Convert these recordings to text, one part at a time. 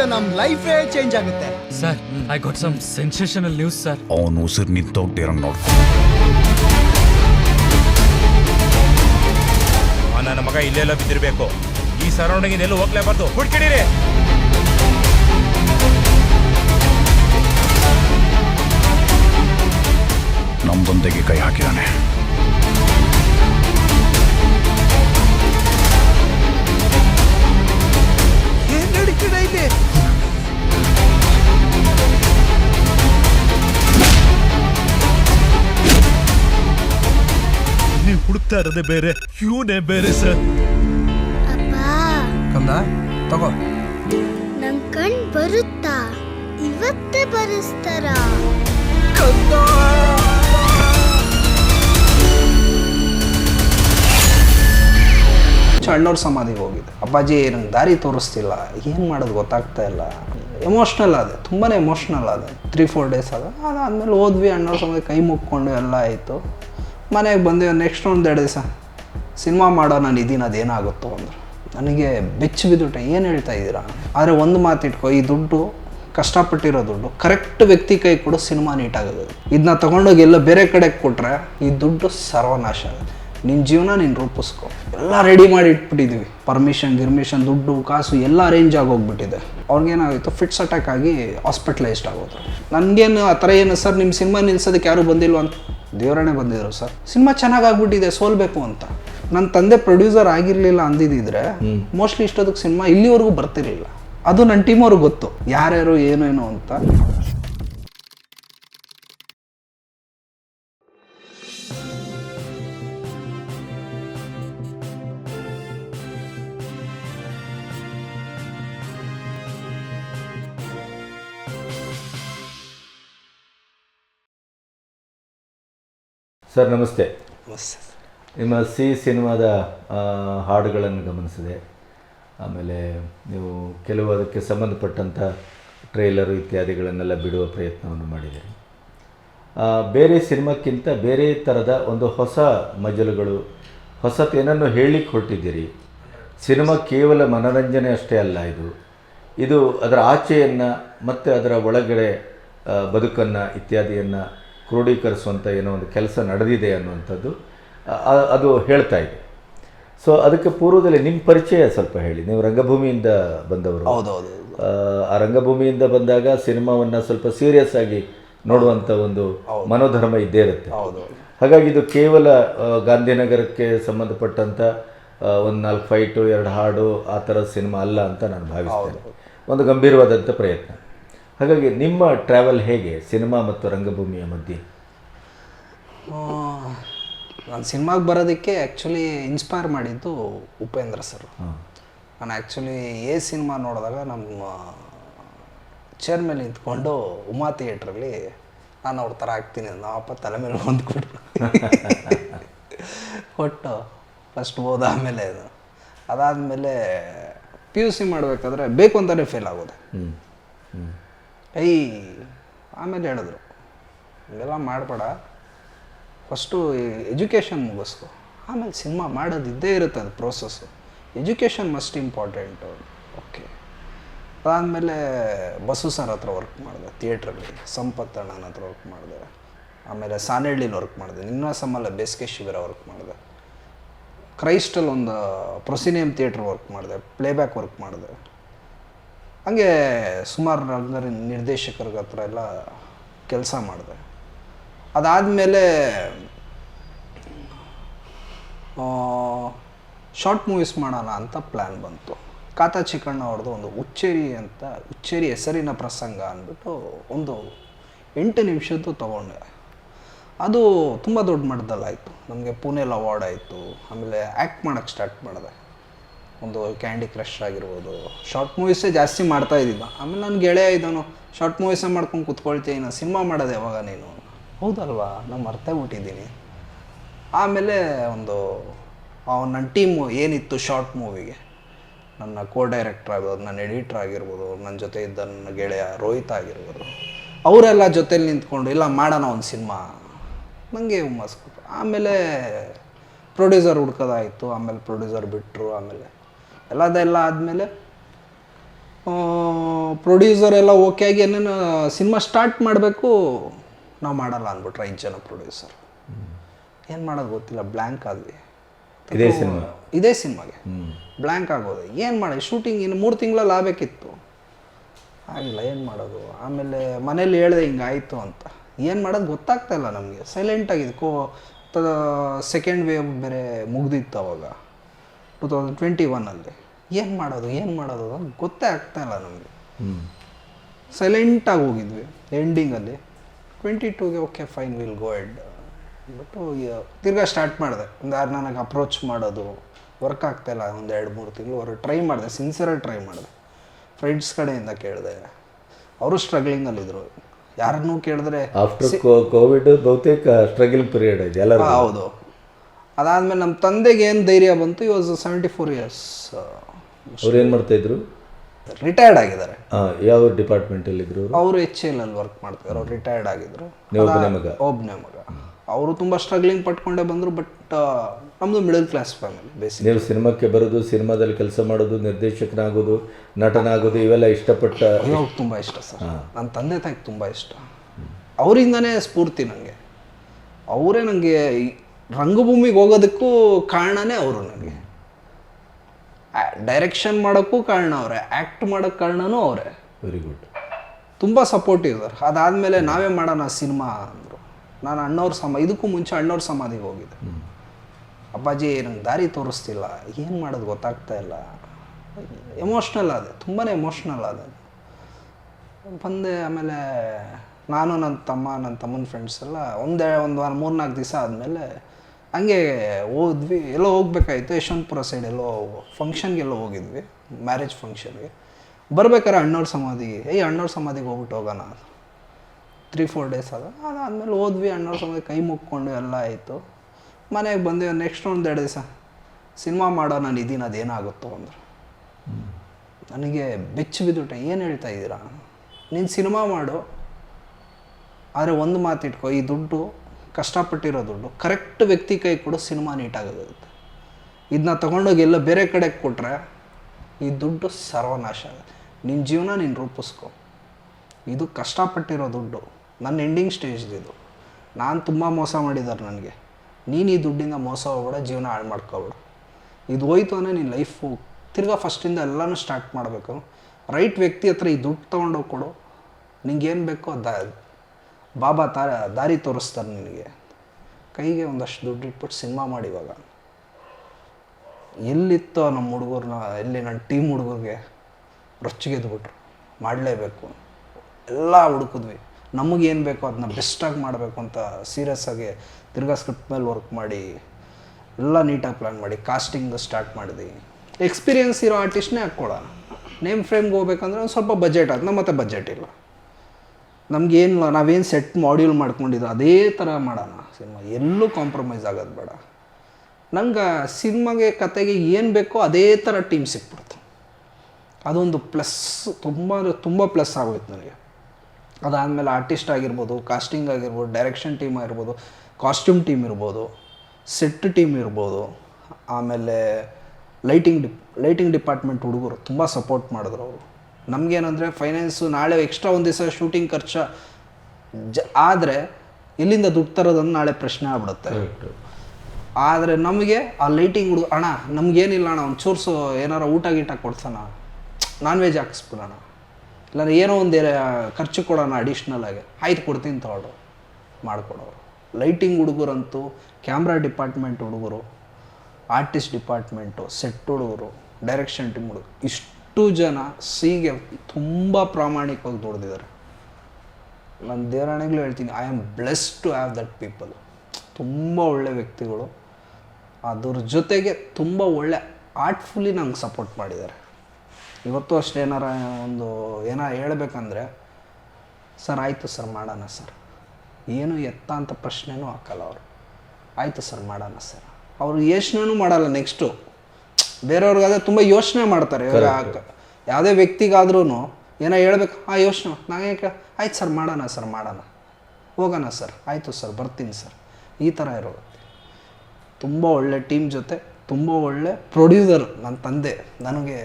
ಸಿನಿಮಾದಿಂದ ನಮ್ ಲೈಫೇ ಚೇಂಜ್ ಆಗುತ್ತೆ. Sir I got some sensational news sir ಅವನು ಉಸಿರು ನಿಂತೋಗ್ದಿರಂಗ್ ನೋಡ್ಕೊ ಆ ನನ್ನ ಮಗ ಇಲ್ಲೆಲ್ಲ ಬಿದ್ದಿರಬೇಕು. ಈ ಸರೌಂಡಿಂಗ್ ಎಲ್ಲೂ ಹೋಗ್ಲೇಬಾರ್ದು ಹುಡ್ಕಿಡಿರಿ. ನಮ್ದೊಂದಿಗೆ ಕೈ ಹಾಕಿದಾನೆ. ಹುಡುಕ್ತಾ ಇರೋದೇ ಬೇರೆ ಇವನೇ ಬೇರೆ ಸರ್ ಅಪ್ಪ ಕಂದ ತಗೋ. ನನ್ ಕಣ್ ಬರುತ್ತಾ? ಇವತ್ತೇ ಬರೆಸ್ತಾರ? ಅಣ್ಣವ್ರ ಸಮಾಧಿಗೆ ಹೋಗಿದ್ದೆ ಅಪ್ಪಾಜಿ ನಂಗೆ ದಾರಿ ತೋರಿಸ್ತಿಲ್ಲ. ಏನು ಮಾಡೋದು ಗೊತ್ತಾಗ್ತಾ ಇಲ್ಲ. ಎಮೋಷ್ನಲ್ ಅದೇ ತುಂಬಾ ಎಮೋಷ್ನಲ್ ಅದೇ. ತ್ರೀ ಫೋರ್ ಡೇಸ್ ಅದ ಅದಾದಮೇಲೆ ಹೋದ್ವಿ ಅಣ್ಣವ್ರ ಸಮಾಧಿ ಕೈ ಮುಕ್ಕೊಂಡು ಎಲ್ಲ ಆಯಿತು. ಮನೆಗೆ ಬಂದೆವು ನೆಕ್ಸ್ಟ್ ಒಂದು ಎರಡು ದಿವಸ. ಸಿನಿಮಾ ಮಾಡೋ ನಾನು ಇದೀನಿ ಅದೇನಾಗುತ್ತೋ ಅಂದರು. ನನಗೆ ಬೆಚ್ಚಿ ಬಿದ್ದುಬಿಟ್ಟೆ ಏನು ಹೇಳ್ತಾ ಇದ್ದೀರಾ? ಆದರೆ ಒಂದು ಮಾತು ಇಟ್ಕೋ, ಈ ದುಡ್ಡು, ಕಷ್ಟಪಟ್ಟಿರೋ ದುಡ್ಡು ಕರೆಕ್ಟ್ ವ್ಯಕ್ತಿ ಕೈ ಕೊಡು ಸಿನಿಮಾ ನೀಟಾಗೋದು ಇದನ್ನ ತೊಗೊಂಡೋಗಿ ಎಲ್ಲ ಬೇರೆ ಕಡೆಗೆ ಕೊಟ್ಟರೆ ಈ ದುಡ್ಡು ಸರ್ವನಾಶ ಆಗುತ್ತೆ. ನಿನ್ನ ಜೀವನ ನೀನು ರೂಪಿಸ್ಕೊ. ಎಲ್ಲ ರೆಡಿ ಮಾಡಿ ಇಟ್ಬಿಟ್ಟಿದ್ವಿ. ಪರ್ಮಿಷನ್ ಗಿರ್ಮಿಷನ್ ದುಡ್ಡು ಕಾಸು ಎಲ್ಲ ಅರೇಂಜ್ ಆಗೋಗ್ಬಿಟ್ಟಿದೆ ಅವ್ರಿಗೇನಾಗಿತ್ತು ಫಿಟ್ಸ್ ಅಟ್ಯಾಕ್ ಆಗಿ ಹಾಸ್ಪಿಟ್ಲೈಸ್ಡ್ ಆಗೋದ್ರು. ನನಗೇನು ಆ ಥರ ಏನು ಸರ್ ನಿಮ್ಮ ಸಿನಿಮಾ ನಿಲ್ಸೋದಕ್ಕೆ ಯಾರು ಬಂದಿಲ್ಲ ಅಂತ? ದೇವರಣೆ ಬಂದಿದ್ರು ಸರ್. ಸಿನಿಮಾ ಚೆನ್ನಾಗಿ ಆಗ್ಬಿಟ್ಟಿದೆ ಸೋಲ್ಬೇಕು ಅಂತ. ನನ್ನ ತಂದೆ ಪ್ರೊಡ್ಯೂಸರ್ ಆಗಿರಲಿಲ್ಲ ಅಂದಿದ್ದಿದ್ರೆ ಮೋಸ್ಟ್ಲಿ ಇಷ್ಟೊದಕ್ಕೆ ಸಿನಿಮಾ ಇಲ್ಲಿವರೆಗೂ ಬರ್ತಿರಲಿಲ್ಲ. ಅದು ನನ್ನ ಟೀಮ್ ಅವ್ರಿಗೆ ಗೊತ್ತು. ಯಾರ್ಯಾರು ಏನೇನು ಅಂತ. ಸರ್ ನಮಸ್ತೆ. ನಿಮ್ಮ ಸಿ ಸಿನಿಮಾದ ಹಾಡುಗಳನ್ನು ಗಮನಿಸಿದೆ. ಆಮೇಲೆ ನೀವು ಕೆಲವು ಅದಕ್ಕೆ ಸಂಬಂಧಪಟ್ಟಂಥ ಟ್ರೈಲರು ಇತ್ಯಾದಿಗಳನ್ನೆಲ್ಲ ಬಿಡುವ ಪ್ರಯತ್ನವನ್ನು ಮಾಡಿದ್ದೀರಿ ಬೇರೆ ಸಿನಿಮಾಕ್ಕಿಂತ ಬೇರೆ ಥರದ ಒಂದು ಹೊಸ ಮಜಲುಗಳು ಹೊಸತೇನನ್ನು ಹೇಳಲಿಕ್ಕೆ ಹೊರಟಿದ್ದೀರಿ. ಸಿನಿಮಾ ಕೇವಲ ಮನೋರಂಜನೆ ಅಷ್ಟೇ ಅಲ್ಲ ಇದು. ಇದು ಅದರ ಆಚೆಯನ್ನು ಮತ್ತು ಅದರ ಒಳಗಡೆ ಬದುಕನ್ನು ಇತ್ಯಾದಿಯನ್ನು ಕ್ರೋಢೀಕರಿಸುವಂಥ ಏನೋ ಒಂದು ಕೆಲಸ ನಡೆದಿದೆ ಅನ್ನುವಂಥದ್ದು ಅದು ಹೇಳ್ತಾ ಇದೆ. ಸೊ ಅದಕ್ಕೆ ಪೂರ್ವದಲ್ಲಿ ನಿಮ್ಮ ಪರಿಚಯ ಸ್ವಲ್ಪ ಹೇಳಿ. ನೀವು ರಂಗಭೂಮಿಯಿಂದ ಬಂದವರು. ಹೌದೌದು. ಆ, ಆ ರಂಗಭೂಮಿಯಿಂದ ಬಂದಾಗ ಸಿನಿಮಾವನ್ನು ಸ್ವಲ್ಪ ಸೀರಿಯಸ್ ಆಗಿ ನೋಡುವಂಥ ಒಂದು ಮನೋಧರ್ಮ ಇದ್ದೇ ಇರುತ್ತೆ. ಹೌದು. ಹಾಗಾಗಿ ಇದು ಕೇವಲ ಗಾಂಧಿನಗರಕ್ಕೆ ಸಂಬಂಧಪಟ್ಟಂಥ ಒಂದು ನಾಲ್ಕು ಫೈಟು ಎರಡು ಹಾಡು ಆ ಥರ ಸಿನಿಮಾ ಅಲ್ಲ ಅಂತ ನಾನು ಭಾವಿಸ್ತೇನೆ. ಒಂದು ಗಂಭೀರವಾದಂಥ ಪ್ರಯತ್ನ. ಹಾಗಾಗಿ ನಿಮ್ಮ ಟ್ರಾವೆಲ್ ಹೇಗೆ? ಸಿನಿಮಾ ಮತ್ತು ರಂಗಭೂಮಿಯ ಮಧ್ಯೆ. ನಾನು ಸಿನಿಮಾಗೆ ಬರೋದಕ್ಕೆ ಆ್ಯಕ್ಚುಲಿ ಇನ್ಸ್ಪೈರ್ ಮಾಡಿದ್ದು ಉಪೇಂದ್ರ ಸರ್. ನಾನು ಆ್ಯಕ್ಚುಲಿ ಎ ಸಿನಿಮಾ ನೋಡಿದಾಗ ನಮ್ಮ ಚೇರ್ ಮೇಲೆ ನಿಂತ್ಕೊಂಡು ಉಮಾ ಥಿಯೇಟ್ರಲ್ಲಿ ನಾನು ಅವ್ರ ಥರ ಆಗ್ತೀನಿ ನಾವು ಅಪ್ಪ ತಲೆ ಮೇಲೆ ಹೊಂದ್ಕೊಟ್ರು ಕೊಟ್ಟು ಫಸ್ಟ್ ಹೋದ ಆಮೇಲೆ ಅದು. ಅದಾದಮೇಲೆ ಪಿ ಯು ಸಿ ಮಾಡಬೇಕಾದ್ರೆ ಬೇಕು ಅಂತಲೇ ಫೇಲ್ ಆಗೋದೆ. ಐ ಆಮೇಲೆ ಹೇಳಿದ್ರು. ಹಂಗೆಲ್ಲ ಮಾಡಬೇಡ. ಫಸ್ಟು ಎಜುಕೇಷನ್ ಮುಗಿಸ್ಕೊ. ಆಮೇಲೆ ಸಿನಿಮಾ ಮಾಡೋದಿದ್ದೇ ಇರುತ್ತೆ ಅದು process education must important. Okay. ಅದಾದಮೇಲೆ ಬಸು ಸರ್ ಹತ್ರ ವರ್ಕ್ ಮಾಡಿದೆ ಥಿಯೇಟ್ರಲ್ಲಿ ಸಂಪತ್ ಅಣ್ಣನ ಹತ್ರ ವರ್ಕ್ ಮಾಡಿದೆ. ಆಮೇಲೆ ಸಾನಹಳ್ಳಿಲಿ ವರ್ಕ್ ಮಾಡಿದೆ. ನಿನ್ನಾಸಮಲ್ಲ ಬೇಸಿಗೆ ಶಿಬಿರ ವರ್ಕ್ ಮಾಡಿದೆ. ಕ್ರೈಸ್ಟಲ್ಲಿ ಒಂದು ಪ್ರೊಸಿನಿಯಮ್ ಥಿಯೇಟ್ರ್ ವರ್ಕ್ ಮಾಡಿದೆ ಪ್ಲೇಬ್ಯಾಕ್ ವರ್ಕ್ ಮಾಡಿದೆ. ಹಂಗೆ ಸುಮಾರು ರಂಗ ನಿರ್ದೇಶಕರ ಹತ್ರ ಎಲ್ಲ ಕೆಲಸ ಮಾಡಿದೆ. ಅದಾದಮೇಲೆ ಶಾರ್ಟ್ ಮೂವೀಸ್ ಮಾಡೋಣ ಅಂತ ಪ್ಲ್ಯಾನ್ ಬಂತು. ಕಾತಾ ಚಿಕ್ಕಣ್ಣ ಅವ್ರದ್ದು ಒಂದು ಉಚ್ಚೇರಿ ಅಂತ ಉಚ್ಚೇರಿ ಹೆಸರಿನ ಪ್ರಸಂಗ ಅಂದ್ಬಿಟ್ಟು ಒಂದು ಎಂಟು ನಿಮಿಷದ್ದು ತೊಗೊಂಡೆ. ಅದು ತುಂಬ ದೊಡ್ಡ ಮಟ್ಟದಲ್ಲಾಯಿತು. ನಮಗೆ ಪುಣೆಲಿ ಅವಾರ್ಡ್ ಆಯಿತು. ಆಮೇಲೆ ಆ್ಯಕ್ಟ್ ಮಾಡೋಕ್ಕೆ ಸ್ಟಾರ್ಟ್ ಮಾಡಿದೆ. ಒಂದು ಕ್ಯಾಂಡಿ ಕ್ರಶ್ ಆಗಿರ್ಬೋದು. ಶಾರ್ಟ್ ಮೂವೀಸೇ ಜಾಸ್ತಿ ಮಾಡ್ತಾ ಇದ್ದಿದ್ದ. ಆಮೇಲೆ ನನ್ನ ಗೆಳೆಯ ಇದ್ದಾನು ಶಾರ್ಟ್ ಮೂವೀಸೇ ಮಾಡ್ಕೊಂಡು ಕೂತ್ಕೊಳ್ತೀನಿ ಸಿನಿಮಾ ಮಾಡೋದು ಯಾವಾಗ ನೀನು? ಹೌದಲ್ವಾ? ನಾನು ಮರ್ತೇ ಬಿಟ್ಟಿದ್ದೀನಿ. ಆಮೇಲೆ ಒಂದು ನನ್ನ ಟೀಮು ಏನಿತ್ತು ಶಾರ್ಟ್ ಮೂವಿಗೆ ನನ್ನ ಕೋ ಡೈರೆಕ್ಟರ್ ಆಗ್ಬೋದು ನನ್ನ ಎಡಿಟ್ರ್ ಆಗಿರ್ಬೋದು ನನ್ನ ಜೊತೆ ಇದ್ದ ನನ್ನ ಗೆಳೆಯ ರೋಹಿತ್ ಆಗಿರ್ಬೋದು. ಅವರೆಲ್ಲ ಜೊತೇಲಿ ನಿಂತ್ಕೊಂಡು, ಇಲ್ಲ, ಮಾಡೋಣ ಒಂದು ಸಿನಿಮಾ. ನನಗೆ ಹುಮ್ಮಸ್ ಆಮೇಲೆ ಪ್ರೊಡ್ಯೂಸರ್ ಹುಡ್ಕೋದಾಯಿತು. ಆಮೇಲೆ ಪ್ರೊಡ್ಯೂಸರ್ ಬಿಟ್ಟರು ಆಮೇಲೆ ಎಲ್ಲದೆಲ್ಲ ಆದಮೇಲೆ ಪ್ರೊಡ್ಯೂಸರ್ ಎಲ್ಲ ಓಕೆ ಆಗಿ ಏನೇನು ಸಿನಿಮಾ ಸ್ಟಾರ್ಟ್ ಮಾಡಬೇಕು ನಾವು ಮಾಡಲ್ಲ ಅಂದ್ಬಿಟ್ರೆ ಐದು ಜನ ಪ್ರೊಡ್ಯೂಸರ್ ಏನು ಮಾಡೋದು ಗೊತ್ತಿಲ್ಲ ಬ್ಲ್ಯಾಂಕ್ ಆದ್ವಿ. ಇದೇ ಸಿನಿಮಾ ಇದೇ ಸಿನಿಮಾಗೆ ಬ್ಲ್ಯಾಂಕ್ ಆಗೋದು. ಏನು ಮಾಡೋದು ಶೂಟಿಂಗ್ ಇನ್ನು ಮೂರು ತಿಂಗಳಲ್ಲಿ ಆಗಬೇಕಿತ್ತು ಆಗಿಲ್ಲ ಏನು ಮಾಡೋದು? ಆಮೇಲೆ ಮನೇಲಿ ಹೇಳಿದೆ ಹಿಂಗೆ ಆಯಿತು ಅಂತ. ಏನು ಮಾಡೋದು ಗೊತ್ತಾಗ್ತಾ ಇಲ್ಲ ನಮಗೆ. ಸೈಲೆಂಟಾಗಿದೆ ಕೋ ಸೆಕೆಂಡ್ ವೇವ್ ಬೇರೆ ಮುಗ್ದಿತ್ತು ಅವಾಗ. ಟೂ ತೌಸಂಡ್ ಟ್ವೆಂಟಿ ಒನ್ನಲ್ಲಿ ಏನು ಮಾಡೋದು ಏನು ಮಾಡೋದು ಅಂತ ಗೊತ್ತೇ ಆಗ್ತಾ ಇಲ್ಲ ನಮಗೆ. ಸೈಲೆಂಟಾಗಿ ಹೋಗಿದ್ವಿ ಎಂಡಿಂಗಲ್ಲಿ ಟ್ವೆಂಟಿ ಟೂಗೆ ಓಕೆ ಫೈನ್ ವಿಲ್ ಗೋ ಎಡ್ ಬಟ್ ತಿರ್ಗಾ ಸ್ಟಾರ್ಟ್ ಮಾಡಿದೆ. ಒಂದು ಯಾರು ನನಗೆ ಅಪ್ರೋಚ್ ಮಾಡೋದು. ವರ್ಕ್ ಆಗ್ತಾಯಿಲ್ಲ ಒಂದು ಎರಡು ಮೂರು ತಿಂಗಳು. ಅವರು ಟ್ರೈ ಮಾಡಿದೆ ಸಿನ್ಸಿಯರಾಗಿ ಟ್ರೈ ಮಾಡಿದೆ. ಫ್ರೆಂಡ್ಸ್ ಕಡೆಯಿಂದ ಕೇಳಿದೆ. ಅವರು ಸ್ಟ್ರಗ್ಲಿಂಗಲ್ಲಿದ್ದರು ಯಾರನ್ನೂ ಕೇಳಿದ್ರೆ ಆಫ್ಟರ್ ಕೋವಿಡ್ ಬಹುತೇಕ ಸ್ಟ್ರಗಲ್ ಪೀರಿಯಡ್ ಇದೆ ಎಲ್ಲರೂ ಹೌದು. ಅದಾದಮೇಲೆ ನಮ್ಮ ತಂದೆಗೆ ಏನು ಧೈರ್ಯ ಬಂತು? It was was seventy four years ಅವ್ರು ಏನು ಮಾಡ್ತಾ ಇದ್ರು? ರಿಟೈರ್ಡ್ ಆಗಿದ್ದಾರೆ. ಯಾವ ಡಿಪಾರ್ಟ್ಮೆಂಟಲ್ಲಿ ಇದ್ರು ಅವ್ರು? ಎಚ್ ಎಲ್ ಅಲ್ಲಿ ವರ್ಕ್ ಮಾಡ್ತಿದ್ರು ಅವ್ರು ರಿಟೈರ್ಡ್ ಆಗಿದ್ರು. ಒಬ್ಬನೇ ಮಗ? ಅವರು ತುಂಬ ಸ್ಟ್ರಗ್ಲಿಂಗ್ ಪಟ್ಕೊಂಡೇ ಬಂದರು ಬಟ್ ನಮ್ಮದು ಮಿಡಲ್ ಕ್ಲಾಸ್ ಫ್ಯಾಮಿಲಿ ಬೇಸಿಕ್ ನೀವು ಸಿನಿಮಾಕ್ಕೆ ಬರೋದು ಸಿನಿಮಾದಲ್ಲಿ ಕೆಲಸ ಮಾಡೋದು ನಿರ್ದೇಶಕನಾಗೋದು ನಟನಾಗೋದು ಇವೆಲ್ಲ ಇಷ್ಟಪಟ್ಟ ಅವ್ರಿಗೆ ತುಂಬ ಇಷ್ಟ ಸರ್. ನನ್ನ ತಂದೆ ತಾಯಿಗೆ ತುಂಬ ಇಷ್ಟ. ಅವರಿಂದನೇ ಸ್ಫೂರ್ತಿ ನನಗೆ ಅವರೇ ನನಗೆ ರಂಗಭೂಮಿಗೆ ಹೋಗೋದಕ್ಕೂ ಕಾರಣನೇ ಅವರು ನನಗೆ. ಡೈರೆಕ್ಷನ್ ಮಾಡೋಕ್ಕೂ ಕಾರಣ ಅವರೇ ಆ್ಯಕ್ಟ್ ಮಾಡೋಕ್ಕೆ ಕಾರಣನೂ ಅವರೇ. ವೆರಿ ಗುಡ್ ತುಂಬ ಸಪೋರ್ಟಿವ್ ಸರ್ ಅದಾದಮೇಲೆ ನಾವೇ ಮಾಡೋಣ ಸಿನಿಮಾ ಅಂದರು. ನಾನು ಅಣ್ಣವ್ರ ಸಮ ಇದಕ್ಕೂ ಮುಂಚೆ ಅಣ್ಣವ್ರ ಸಮಾಧಿಗೆ ಹೋಗಿದ್ದೆ. ಅಪ್ಪಾಜಿ ನಂಗೆ ದಾರಿ ತೋರಿಸ್ತಿಲ್ಲ. ಏನು ಮಾಡೋದು ಗೊತ್ತಾಗ್ತಾ ಇಲ್ಲ. ಎಮೋಷ್ನಲ್ ಆದೆ ತುಂಬಾ ಎಮೋಷ್ನಲ್ ಆದೆ. ಬಂದೆ ಆಮೇಲೆ ನಾನು ನನ್ನ ತಮ್ಮ ನನ್ನ ತಮ್ಮನ ಫ್ರೆಂಡ್ಸ್ ಎಲ್ಲ ಒಂದೇ ಒಂದು ವಾರ ಮೂರ್ನಾಲ್ಕು ದಿವಸ ಆದಮೇಲೆ ಹಂಗೆ ಹೋದ್ವಿ, ಎಲ್ಲೋ ಹೋಗ್ಬೇಕಾಯ್ತು, ಯಶವಂತಪುರ ಸೈಡ್ ಎಲ್ಲೋ ಫಂಕ್ಷನ್ಗೆಲ್ಲೋ ಹೋಗಿದ್ವಿ ಮ್ಯಾರೇಜ್ ಫಂಕ್ಷನ್ಗೆ ಬರ್ಬೇಕಾದ್ರೆ ಅಣ್ಣವ್ರ ಸಮಾಧಿಗೆ ಏಯ್ ಅಣ್ಣವ್ರ ಸಮಾಧಿಗೆ ಹೋಗ್ಬಿಟ್ಟು ಹೋಗೋಣ ತ್ರೀ ಫೋರ್ ಡೇಸ್ ಆದ ಅದಾದಮೇಲೆ ಹೋದ್ವಿ ಅಣ್ಣವ್ರ ಸಮಾಧಿ ಕೈ ಮುಕ್ಕೊಂಡು ಎಲ್ಲ ಆಯಿತು. ಮನೆಗೆ ಬಂದೆ ನೆಕ್ಸ್ಟ್ ಒಂದು ಎರಡು ದಿವಸ, ಸಿನಿಮಾ ಮಾಡೋ ನಾನು ಇದೀನಿ ಅದೇನಾಗುತ್ತೋ ಅಂದ್ರೆ. ನನಗೆ ಬೆಚ್ಚು ಬಿದ್ದುಬಿಟ್ಟೆ ಏನು ಹೇಳ್ತಾ ಇದ್ದೀರಾ? ನೀನು ಸಿನಿಮಾ ಮಾಡು, ಆದರೆ ಒಂದು ಮಾತಿಟ್ಕೋ ಈ ದುಡ್ಡು ಕಷ್ಟಪಟ್ಟಿರೋ ದುಡ್ಡು ಕರೆಕ್ಟ್ ವ್ಯಕ್ತಿ ಕೈ ಕೊಡು ಸಿನಿಮಾ ನೀಟಾಗುತ್ತೆ ಇದನ್ನ ತೊಗೊಂಡೋಗಿ ಎಲ್ಲ ಬೇರೆ ಕಡೆಗೆ ಕೊಟ್ಟರೆ ಈ ದುಡ್ಡು ಸರ್ವನಾಶ ಆಗುತ್ತೆ. ನಿನ್ನ ಜೀವನ ನೀನು ರೂಪಿಸ್ಕೊ. ಇದು ಕಷ್ಟಪಟ್ಟಿರೋ ದುಡ್ಡು ನನ್ನ ಎಂಡಿಂಗ್ ಇದು. ನಾನು ತುಂಬ ಮೋಸ ಮಾಡಿದ್ದಾರೆ ನನಗೆ. ನೀನು ಈ ದುಡ್ಡಿಂದ ಮೋಸ ಹೋಗ್ಬೇಡ, ಜೀವನ ಹಾಳು ಮಾಡ್ಕೋಬೇಡ. ಇದು ಹೋಯ್ತು ಅಂದರೆ ನಿನ್ನ ಲೈಫು ತಿರ್ಗಾ ಫಸ್ಟಿಂದ ಎಲ್ಲನೂ ಸ್ಟಾರ್ಟ್ ಮಾಡಬೇಕು. ರೈಟ್ ವ್ಯಕ್ತಿ ಹತ್ರ ಈ ದುಡ್ಡು ತೊಗೊಂಡೋಗಿ ಕೊಡು. ನಿಂಗೇನು ಬೇಕೋ ದಾ ಬಾಬಾ ತಾ ದಾರಿ ತೋರಿಸ್ತಾರೆ ನಿನಗೆ. ಕೈಗೆ ಒಂದಷ್ಟು ದುಡ್ಡು ಇಟ್ಬಿಟ್ಟು ಸಿನಿಮಾ ಮಾಡಿ ಇವಾಗ. ಎಲ್ಲಿತ್ತೋ ನಮ್ಮ ಹುಡುಗರನ್ನ ಎಲ್ಲಿ ನನ್ನ ಟೀಮ್ ಹುಡುಗರಿಗೆ ರೊಚ್ಚಿಗೆದ್ಬಿಟ್ರು ಮಾಡಲೇಬೇಕು. ಎಲ್ಲ ಹುಡುಕಿದ್ವಿ. ನಮಗೇನು ಬೇಕೋ ಅದನ್ನ ಬೆಸ್ಟಾಗಿ ಮಾಡಬೇಕು ಅಂತ ಸೀರಿಯಸ್ ಆಗಿ ತಿರ್ಗಾ ಸ್ಕ್ರಿಪ್ಟ್ ಮೇಲೆ ವರ್ಕ್ ಮಾಡಿ, ಎಲ್ಲ ನೀಟಾಗಿ ಪ್ಲ್ಯಾನ್ ಮಾಡಿ ಕಾಸ್ಟಿಂಗ್ ಸ್ಟಾರ್ಟ್ ಮಾಡಿದ್ವಿ. ಎಕ್ಸ್ಪೀರಿಯನ್ಸ್ ಇರೋ ಆರ್ಟಿಸ್ಟ್ನೇ ಹಾಕ್ಕೊಳ್ಳೋಣ ನೇಮ್ ಫ್ರೇಮ್ಗೆ ಹೋಗ್ಬೇಕಂದ್ರೆ ಒಂದು ಸ್ವಲ್ಪ ಬಜೆಟ್ ಅದನ್ನ ಮತ್ತೆ ಬಜೆಟ್ ಇಲ್ಲ. ನಮಗೇನು ನಾವೇನು ಸೆಟ್ ಮಾಡ್ಯೂಲ್ ಮಾಡ್ಕೊಂಡಿದ್ದು ಅದೇ ಥರ ಮಾಡೋಣ. ಸಿನಿಮಾ ಎಲ್ಲೂ ಕಾಂಪ್ರಮೈಸ್ ಆಗೋದು ಬೇಡ. ನಂಗೆ ಸಿನಿಮಾಗೆ ಕತೆಗೆ ಏನು ಬೇಕೋ ಅದೇ ಥರ ಟೀಮ್ ಸಿಕ್ಬಿಡ್ತು ಅದೊಂದು ಪ್ಲಸ್ ತುಂಬ ತುಂಬ ಪ್ಲಸ್ ಆಗೋಯ್ತು ನನಗೆ. ಅದಾದಮೇಲೆ ಆರ್ಟಿಸ್ಟ್ ಆಗಿರ್ಬೋದು ಕಾಸ್ಟಿಂಗ್ ಆಗಿರ್ಬೋದು ಡೈರೆಕ್ಷನ್ ಟೀಮ್ ಆಗಿರ್ಬೋದು ಕಾಸ್ಟ್ಯೂಮ್ ಟೀಮ್ ಇರ್ಬೋದು ಸೆಟ್ ಟೀಮ್ ಇರ್ಬೋದು, ಆಮೇಲೆ ಲೈಟಿಂಗ್ ಡಿಪ್ ಲೈಟಿಂಗ್ ಡಿಪಾರ್ಟ್ಮೆಂಟ್ ಹುಡುಗರು ತುಂಬ ಸಪೋರ್ಟ್ ಮಾಡಿದ್ರು ಅವರು. ನಮಗೇನಂದರೆ ಫೈನಾನ್ಸು ನಾಳೆ ಎಕ್ಸ್ಟ್ರಾ ಒಂದು ದಿವಸ ಶೂಟಿಂಗ್ ಖರ್ಚ. ಜ ಆದರೆ ಎಲ್ಲಿಂದ ದುಡ್ಡು ತರೋದನ್ನು ನಾಳೆ ಪ್ರಶ್ನೆ ಆಗ್ಬಿಡುತ್ತೆ. ಆದರೆ ನಮಗೆ ಆ ಲೈಟಿಂಗ್ ಹುಡುಗ ಅಣ್ಣ ನಮಗೇನಿಲ್ಲ ಅಣ್ಣ ಒಂದು ಚೂರ್ಸು ಏನಾರ ಊಟ ಗೀಟ ಕೊಡ್ಸೋಣ. ನಾನ್ ವೆಜ್ ಹಾಕಿಸ್ಬಿಡೋಣ. ಇಲ್ಲ ಏನೋ ಒಂದು ಖರ್ಚು ಕೊಡೋಣ ಅಡಿಷ್ನಲ್ ಆಗಿ. ಆಯ್ತು ಕೊಡ್ತೀನಿ ತಗೊಳ್ರು. ಮಾಡಿಕೊಡೋರು. ಲೈಟಿಂಗ್ ಹುಡುಗರಂತೂ ಕ್ಯಾಮ್ರಾ ಡಿಪಾರ್ಟ್ಮೆಂಟ್ ಹುಡುಗರು ಆರ್ಟಿಸ್ಟ್ ಡಿಪಾರ್ಟ್ಮೆಂಟು ಸೆಟ್ ಹುಡುಗರು ಡೈರೆಕ್ಷನ್ ಟೀಮ್ ಹುಡುಗರು ಇಷ್ಟು ಜನ ಸಿಗೆ ತುಂಬ ಪ್ರಾಮಾಣಿಕವಾಗಿ ದುಡ್ದಿದ್ದಾರೆ ನಾನು ದೇವರಾಣೆಗಳು ಹೇಳ್ತೀನಿ I am bless to have that people ತುಂಬ ಒಳ್ಳೆ ವ್ಯಕ್ತಿಗಳು. ಅದ್ರ ಜೊತೆಗೆ ತುಂಬ ಒಳ್ಳೆ ಆರ್ಟ್ಫುಲ್ಲಿ ನಂಗೆ ಸಪೋರ್ಟ್ ಮಾಡಿದ್ದಾರೆ. ಇವತ್ತು ಅಷ್ಟೇ ಏನಾರ ಒಂದು ಏನಾರ ಹೇಳಬೇಕಂದ್ರೆ, ಸರ್, ಆಯಿತು ಸರ್, ಮಾಡೋಣ ಸರ್. ಏನು ಎತ್ತ ಅಂತ ಪ್ರಶ್ನೆನೂ ಹಾಕಲ್ಲ ಅವರು. ಆಯಿತು ಸರ್, ಮಾಡೋಣ ಸರ್. ಅವರು ಯೋಚನೆನೂ ಮಾಡಲ್ಲ ನೆಕ್ಸ್ಟು ಬೇರೆಯವ್ರಿಗಾದ್ರೆ ತುಂಬ ಯೋಚನೆ ಮಾಡ್ತಾರೆ. ಯಾವುದೇ ವ್ಯಕ್ತಿಗಾದ್ರೂ ಏನೋ ಹೇಳ್ಬೇಕು ಆ ಯೋಚನೆ ನಾನು ಯಾಕೆ ಆಯ್ತು ಸರ್ ಮಾಡೋಣ ಸರ್ ಮಾಡೋಣ. ಹೋಗೋಣ ಸರ್ ಆಯಿತು ಸರ್ ಬರ್ತೀನಿ ಸರ್. ಈ ಥರ ಇರೋದು. ತುಂಬ ಒಳ್ಳೆ ಟೀಮ್ ಜೊತೆ ತುಂಬ ಒಳ್ಳೆ ಪ್ರೊಡ್ಯೂಸರ್ ನನ್ನ ತಂದೆ. ನನಗೆ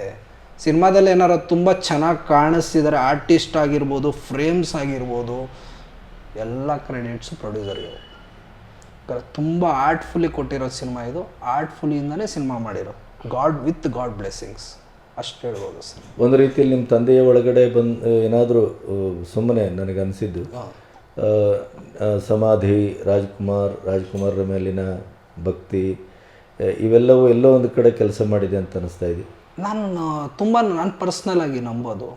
ಸಿನಿಮಾದಲ್ಲಿ ಏನಾರು ತುಂಬ ಚೆನ್ನಾಗಿ ಕಾಣಿಸ್ತಿದ್ದಾರೆ ಆರ್ಟಿಸ್ಟ್ ಆಗಿರ್ಬೋದು ಫ್ರೇಮ್ಸ್ ಆಗಿರ್ಬೋದು ಎಲ್ಲ ಕ್ರೆಡಿಟ್ಸ್ ಪ್ರೊಡ್ಯೂಸರ್ಗೆ ತುಂಬ ಆರ್ಟ್ಫುಲ್ಲಿ ಕೊಟ್ಟಿರೋ ಸಿನಿಮಾ ಇದು. ಆರ್ಟ್ಫುಲಿಯಿಂದಲೇ ಸಿನಿಮಾ ಮಾಡಿರೋ ಗಾಡ್ ವಿತ್ ಗಾಡ್ ಬ್ಲೆಸ್ಸಿಂಗ್ಸ್. ಅಷ್ಟು ಹೇಳ್ಬೋದು ಸರ್. ಒಂದು ರೀತಿಯಲ್ಲಿ ನಿಮ್ಮ ತಂದೆಯ ಒಳಗಡೆ ಬಂದು ಏನಾದರೂ ಸುಮ್ಮನೆ ನನಗೆ ಅನಿಸಿದ್ದು ಸಮಾಧಿ ರಾಜ್ಕುಮಾರ್ ರಾಜ್ಕುಮಾರರ ಮೇಲಿನ ಭಕ್ತಿ ಇವೆಲ್ಲವೂ ಎಲ್ಲೋ ಒಂದು ಕಡೆ ಕೆಲಸ ಮಾಡಿದೆ ಅಂತ ಅನಿಸ್ತಾ ಇದೆ. ನಾನು ತುಂಬ ನಾನು ಪರ್ಸ್ನಲ್ ಆಗಿ ನಂಬೋದು.